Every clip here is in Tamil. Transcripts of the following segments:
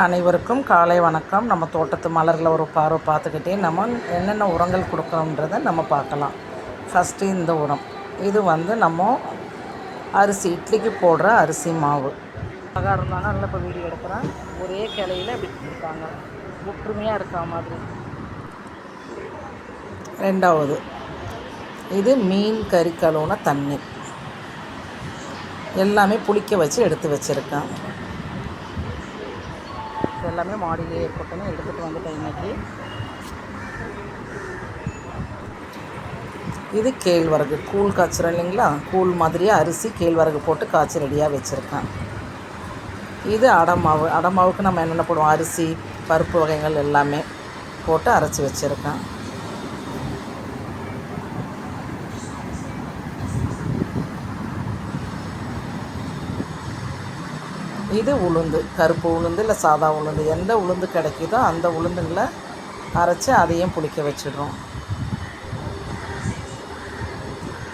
அனைவருக்கும் காலை வணக்கம். நம்ம தோட்டத்து மலர்களை ஒரு பார்வை பார்த்துக்கிட்டே நம்ம என்னென்ன உரங்கள் கொடுக்குறோன்றதை நம்ம பார்க்கலாம். ஃபஸ்ட்டு இந்த உரம். இது வந்து நம்ம அரிசி இட்லிக்கு போடுற அரிசி மாவு. அழகாக இருந்தாங்க நல்லா இப்போ வீடியோ எடுக்கிறேன். ஒரே கிளையில் இப்படி கொடுத்துருக்காங்க ஒற்றுமையாக இருக்கா மாதிரி. ரெண்டாவது இது மீன் கறி கழுவுன தண்ணி. எல்லாமே புளிக்க வச்சு எடுத்து வச்சுருக்கேன். இது எல்லாமே மாடியிலே இருக்கட்டும்னு எடுத்துகிட்டு வந்துட்டேன் இன்னைக்கு. இது கேழ்வரகு. கூழ் காய்ச்சுறோம் இல்லைங்களா? கூழ் மாதிரியே அரிசி கேழ்வரகு போட்டு காய்ச்சி ரெடியாக வச்சுருக்கேன். இது அடமாவு. அடமாவுக்கு நம்ம என்னென்ன போடுவோம்? அரிசி பருப்பு வகைகள் எல்லாமே போட்டு அரைச்சி வச்சுருக்கேன். இது உளுந்து கருப்பு உளுந்து இல்லை சாதா உளுந்து எந்த உளுந்து கிடைக்குதோ அந்த உளுந்துங்களை அரைச்சி அதையும் புளிக்க வச்சிடுறோம்.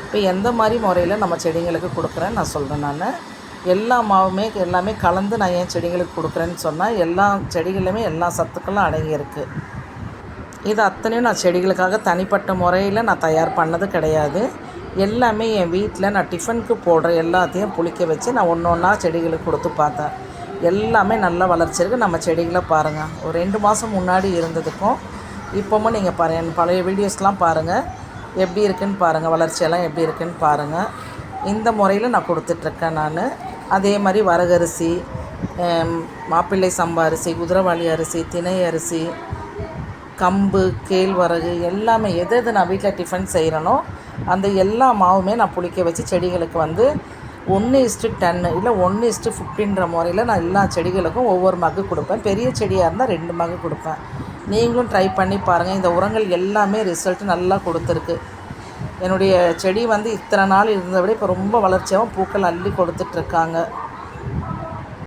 இப்போ எந்த மாதிரி முறையில் நம்ம செடிங்களுக்கு கொடுக்குறேன்னு நான் சொல்கிறேன் நான். எல்லா மாவுமே எல்லாமே கலந்து நான் ஏன் செடிங்களுக்கு கொடுக்குறேன்னு சொன்னால் எல்லா செடிகளுமே எல்லா சத்துக்களும் அடங்கியிருக்கு இது அத்தனையும் நான் செடிகளுக்காக தனிப்பட்ட முறையில் நான் தயார் பண்ணது கிடையாது. எல்லாமே என் வீட்டில் நான் டிஃபனுக்கு போடுற எல்லாத்தையும் புளிக்க வச்சு நான் ஒன்று ஒன்றா செடிகளுக்கு கொடுத்து பார்த்தேன். எல்லாமே நல்லா வளர்ச்சிருக்கு நம்ம செடிகளை பாருங்கள் ஒரு ரெண்டு மாதம் முன்னாடி இருந்ததுக்கும் இப்போவும் நீங்கள் பாருங்கள் பழைய வீடியோஸ்லாம் பாருங்கள் எப்படி இருக்குன்னு பாருங்கள் வளர்ச்சியெல்லாம் எப்படி இருக்குன்னு பாருங்கள் இந்த முறையில் நான் கொடுத்துட்ருக்கேன் நான். அதே மாதிரி வரகரிசி மாப்பிள்ளை சம்பா அரிசி குதிரவாளி அரிசி திணை அரிசி கம்பு கேழ்வரகு எல்லாமே எது எது நான் வீட்டில் டிஃபன் செய்கிறேனோ அந்த எல்லா மாவுமே நான் புளிக்க வச்சு செடிகளுக்கு வந்து ஒன்று இஸ்ட்டு டென்னு இல்லை ஒன்று இஸ்ட்டு ஃபிஃப்டின்ற முறையில் நான் எல்லா செடிகளுக்கும் ஒவ்வொரு மக்கு கொடுப்பேன். பெரிய செடியாக இருந்தால் ரெண்டு மக்கு கொடுப்பேன். நீங்களும் ட்ரை பண்ணி பாருங்கள் இந்த உரங்கள் எல்லாமே ரிசல்ட் நல்லா கொடுத்துருக்கு. என்னுடைய செடி வந்து இத்தனை நாள் இருந்ததை விட இப்போ ரொம்ப வளர்ச்சியாகவும் பூக்கள் அள்ளி கொடுத்துட்ருக்காங்க